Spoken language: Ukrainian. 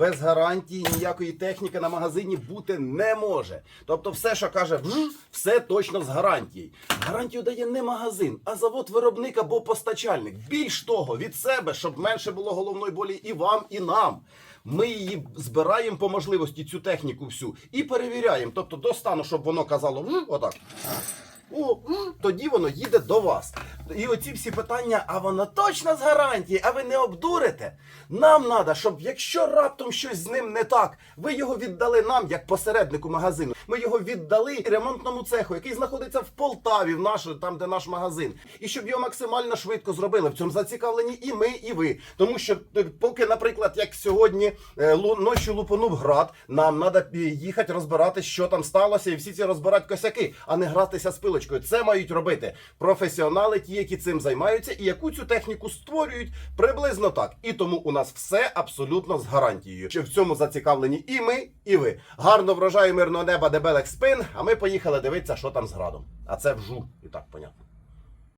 без гарантії ніякої техніки на магазині бути не може. Тобто, все, що каже все точно з гарантією. Гарантію дає не магазин, а завод-виробник або постачальник. Більш того, від себе, щоб менше було головної болі і вам, і нам. Ми її збираємо по можливості цю техніку всю і перевіряємо. Тобто до стану, щоб воно казало отак. О, тоді воно їде до вас. І оці всі питання, а воно точно з гарантії, а ви не обдурите. Нам треба, щоб якщо раптом щось з ним не так, ви його віддали нам, як посереднику магазину. Ми його віддали ремонтному цеху, який знаходиться в Полтаві, в наш, там, де наш магазин. І щоб його максимально швидко зробили. В цьому зацікавлені і ми, і ви. Тому що е, поки, наприклад, як сьогодні е, ночі лупанув град, нам треба їхати розбирати, що там сталося, і всі ці розбирати косяки, а не гратися з пилочкою. Це мають робити професіонали, ті, які цим займаються, і яку цю техніку створюють приблизно так. І тому у нас все абсолютно з гарантією. Що в цьому зацікавлені і ми, і ви. Гарно врожаю мирного неба, дебелек спин. А ми поїхали дивитися, що там з градом. А це вжу, і так понятно.